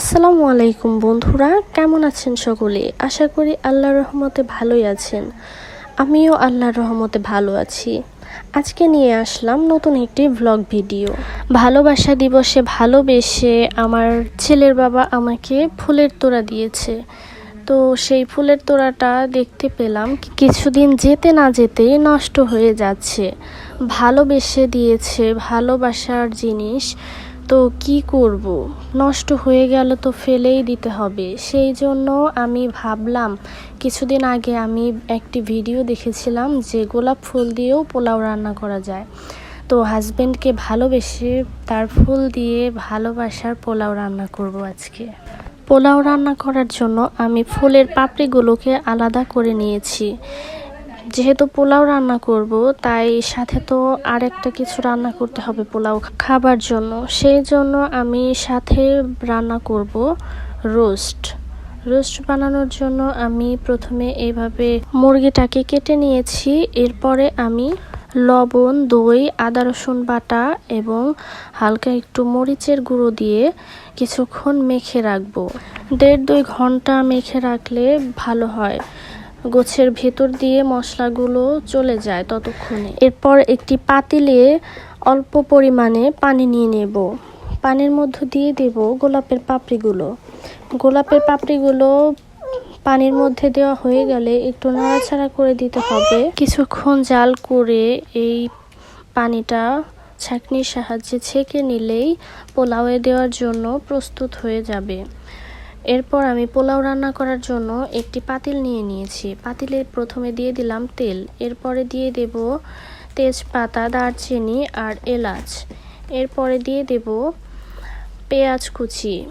আসসালামু আলাইকুম বন্ধুরা, কেমন আছেন সকলে? আশা করি আল্লাহর রহমতে ভালোই আছেন। আমিও আল্লাহর রহমতে ভালো আছি। আজকে নিয়ে আসলাম নতুন একটি ভ্লগ ভিডিও ভালোবাসা দিবসে ভালোবেসে আমার ছেলের বাবা আমাকে ফুলের তোড়া দিয়েছে। তো সেই ফুলের তোড়াটা দেখতে পেলাম কিছুদিন যেতে না যেতেই নষ্ট হয়ে যাচ্ছে। ভালোবেসে দিয়েছে ভালোবাসার জিনিস। তো কি করব? নষ্ট হয়ে গেল তো ফেলেই দিতে হবে। সেই জন্য আমি ভাবলাম, কিছুদিন আগে আমি একটি ভিডিও দেখেছিলাম যে গোলাপ ফুল দিয়েও পোলাও রান্না করা যায়। তো হাজব্যান্ডকে ভালোবেসে তার ফুল দিয়ে ভালোবাসার পোলাও রান্না করব আজকে। পোলাও রান্না করার জন্য আমি ফুলের পাপড়িগুলোকে আলাদা করে নিয়েছি। যেহেতু পোলাও রান্না করব, তাই সাথে তো আর একটা কিছু রান্না করতে হবে পোলাও খাবার জন্য। সেই জন্য আমি সাথে রান্না করব রোস্ট। রোস্ট বানানোর জন্য আমি প্রথমে এইভাবে মুরগিটাকে কেটে নিয়েছি। এরপরে আমি লবণ, দই, আদা, রসুন বাটা এবং হালকা একটু মরিচের গুঁড়ো দিয়ে কিছুক্ষণ মেখে রাখব। দেড় দুই ঘণ্টা মেখে রাখলে ভালো হয়। গোছের ভেতর দিয়ে মশলাগুলো চলে যায় ততক্ষণে। এরপর একটি পাতিলে অল্প পরিমাণে পানি নিয়ে নেব। পানির মধ্য দিয়ে দেব গোলাপের পাপড়িগুলো। গোলাপের পাপড়িগুলো পানির মধ্যে দেওয়া হয়ে গেলে একটু নাড়াচাড়া করে দিতে হবে। কিছুক্ষণ জাল করে এই পানিটা ছাঁকনির সাহায্যে ছেঁকে নিলেই পোলাওয়ে দেওয়ার জন্য প্রস্তুত হয়ে যাবে। এরপর আমি পোলাও রান্না করার জন্য একটি পাতিল নিয়ে নিয়েছি। পাতিলে প্রথমে দিয়ে দিলাম তেল। এরপরে দিয়ে দেব তেজপাতা, দারচিনি আর এলাচ। এরপরে দিয়ে দেব পেঁয়াজ কুচি।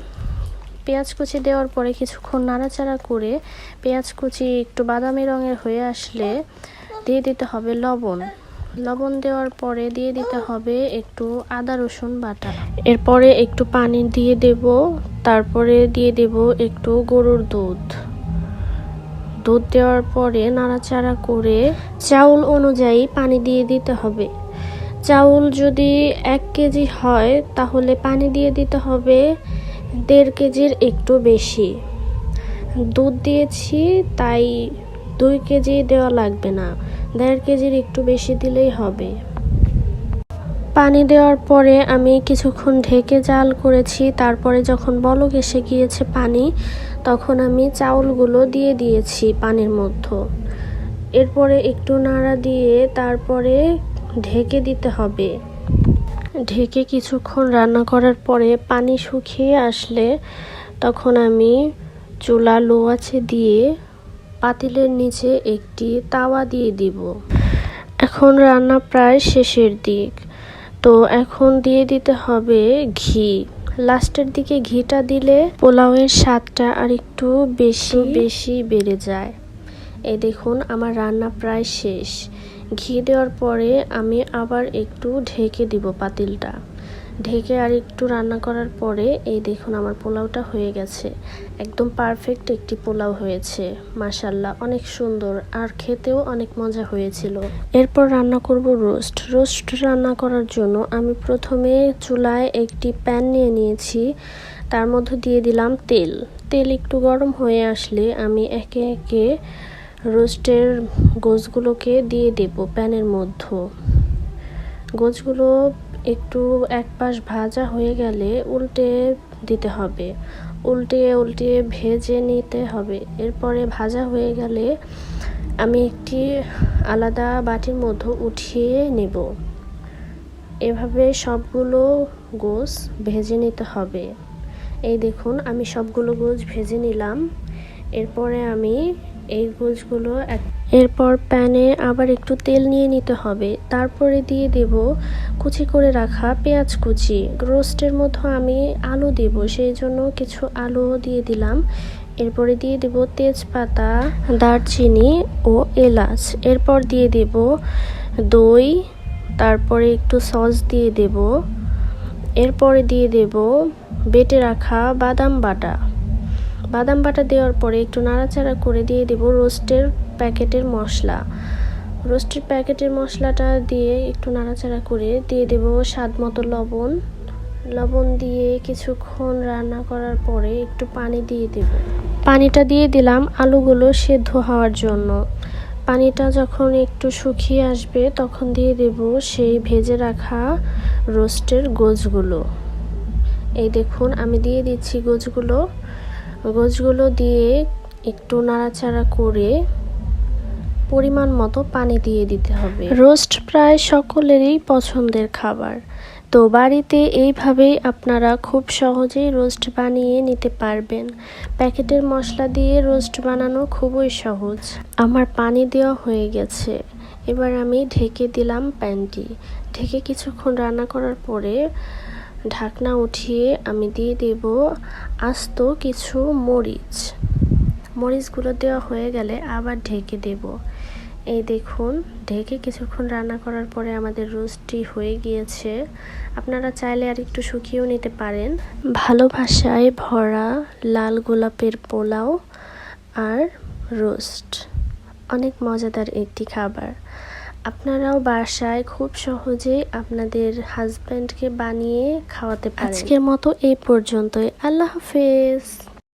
পেঁয়াজ কুচি দেওয়ার পরে কিছুক্ষণ নাড়াচাড়া করে পেঁয়াজ কুচি একটু বাদামি রঙের হয়ে আসলে দিয়ে দিতে হবে লবণ। লবণ দেওয়ার পরে দিয়ে দিতে হবে একটু আদা রসুন বাটা। এরপরে একটু পানি দিয়ে দেব তারপরে দিয়ে দেব একটু গরুর দুধ। দুধ দেওয়ার পরে নাড়াচাড়া করে চাউল অনুযায়ী পানি দিয়ে দিতে হবে। চাউল যদি এক কেজি হয়, তাহলে পানি দিয়ে দিতে হবে দেড় কেজির একটু বেশি। দুধ দিয়েছি, তাই দুই কেজি দেওয়া লাগবে না। দেড় কেজির একটু বেশি দিলেই হবে। পানি দেওয়ার পরে আমি কিছুক্ষণ ঢেকে জাল করেছি, তারপরে যখন বলক এসে গিয়েছে পানি, তখন আমি চাউলগুলো দিয়ে দিয়েছি পানির মধ্যে। এরপরে একটু নাড়া দিয়ে তারপরে ঢেকে দিতে হবে। ঢেকে কিছুক্ষণ রান্না করার পরে পানি শুকিয়ে আসলে তখন আমি চুলা লো আছে দিয়ে পাতিলের নিচে একটি তাওয়া দিয়ে দিব। এখন রান্না প্রায় শেষের দিক। তো এখন দিয়ে দিতে হবে ঘি। লাস্টের দিকে ঘিটা দিলে পোলাওয়ের স্বাদটা আর একটু বেশি বেশি বেড়ে যায়। এ দেখুন, আমার রান্না প্রায় শেষ। ঘি দেওয়ার পরে আমি আবার একটু ঢেকে দিব পাতিলটা। ঢেকে আর একটু রান্না করার পরে, এই দেখুন আমার পোলাওটা হয়ে গেছে। একদম পারফেক্ট একটি পোলাও হয়েছে। মাসাল্লাহ অনেক সুন্দর। আর খেতেও অনেক মজা হয়েছিল। এরপর রান্না করব রোস্ট। রোস্ট রান্না করার জন্য আমি প্রথমে চুলায় একটি প্যান নিয়ে নিয়েছি। তার মধ্যে দিয়ে দিলাম তেল। তেল একটু গরম হয়ে আসলে আমি একে একে রোস্টের গোছগুলোকে দিয়ে দেব প্যানের মধ্যে। গোছগুলো একটু এক পাশ ভাজা হয়ে গেলে উল্টে দিতে হবে। উল্টে উল্টে ভেজে নিতে হবে। এরপরে ভাজা হয়ে গেলে আমি একটি আলাদা বাটির মধ্যে উঠিয়ে নেব। এভাবে সবগুলো গোস ভেজে নিতে হবে। এই দেখুন, আমি সবগুলো গোছ ভেজে নিলাম। এরপরে আমি এই গোছগুলো এরপর প্যানে আবার একটু তেল নিয়ে নিতে হবে। তারপরে দিয়ে দেব কুচি করে রাখা পেঁয়াজ কুচি। রোস্টের মধ্যে আমি আলু দেব, সেই জন্য কিছু আলু দিয়ে দিলাম। এরপরে দিয়ে দেব তেজপাতা, দারচিনি ও এলাচ। এরপর দিয়ে দেব দই, তারপরে একটু সস দিয়ে দেব। এরপরে দিয়ে দেব বেটে রাখা বাদাম বাটা। বাদাম বাটা দেওয়ার পরে একটু নাড়াচাড়া করে দিয়ে দেব রোস্টের প্যাকেটের মশলা। রোস্টের প্যাকেটের মশলাটা দিয়ে একটু নাড়াচাড়া করে দিয়ে দেব স্বাদ মতো লবণ। লবণ দিয়ে কিছুক্ষণ রান্না করার পরে একটু পানি দিয়ে দেব। পানিটা দিয়ে দিলাম আলুগুলো সেদ্ধ হওয়ার জন্য। পানিটা যখন একটু শুকিয়ে আসবে তখন দিয়ে দেব সেই ভেজে রাখা রোস্টের গোজগুলো এই দেখুন, আমি দিয়ে দিচ্ছি গোছগুলো। গোছগুলো দিয়ে একটু নাড়াচাড়া করে পরিমাণ মতো পানি দিয়ে দিতে হবে। রোস্ট প্রায় সকলেরই পছন্দের খাবার। তো বাড়িতে এইভাবেই আপনারা খুব সহজেই রোস্ট বানিয়ে নিতে পারবেন। প্যাকেটের মশলা দিয়ে রোস্ট বানানো খুবই সহজ। আমার পানি দেওয়া হয়ে গেছে। এবার আমি ঢেকে দিলাম প্যানটি। ঢেকে কিছুক্ষণ রান্না করার পরে ঢাকনা উঠিয়ে আমি দিয়ে দেব আস্ত কিছু মরিচ। মরিচগুলো দেওয়া হয়ে গেলে আবার ঢেকে দেব। এই দেখুন, ঢেকে কিছুক্ষণ রান্না করার পরে আমাদের রোস্টটি হয়ে গিয়েছে। আপনারা চাইলে আর একটু শুকিয়েও নিতে পারেন। ভালোবাসায় ভরা লাল গোলাপের পোলাও আর রোস্ট। অনেক মজাদার একটি খাবার। আপনারাও বাসায় খুব সহজে আপনাদের হাজব্যান্ডকে বানিয়ে খাওয়াতে পারেন। আজকের মতো এই পর্যন্তই। আল্লাহ হাফেজ।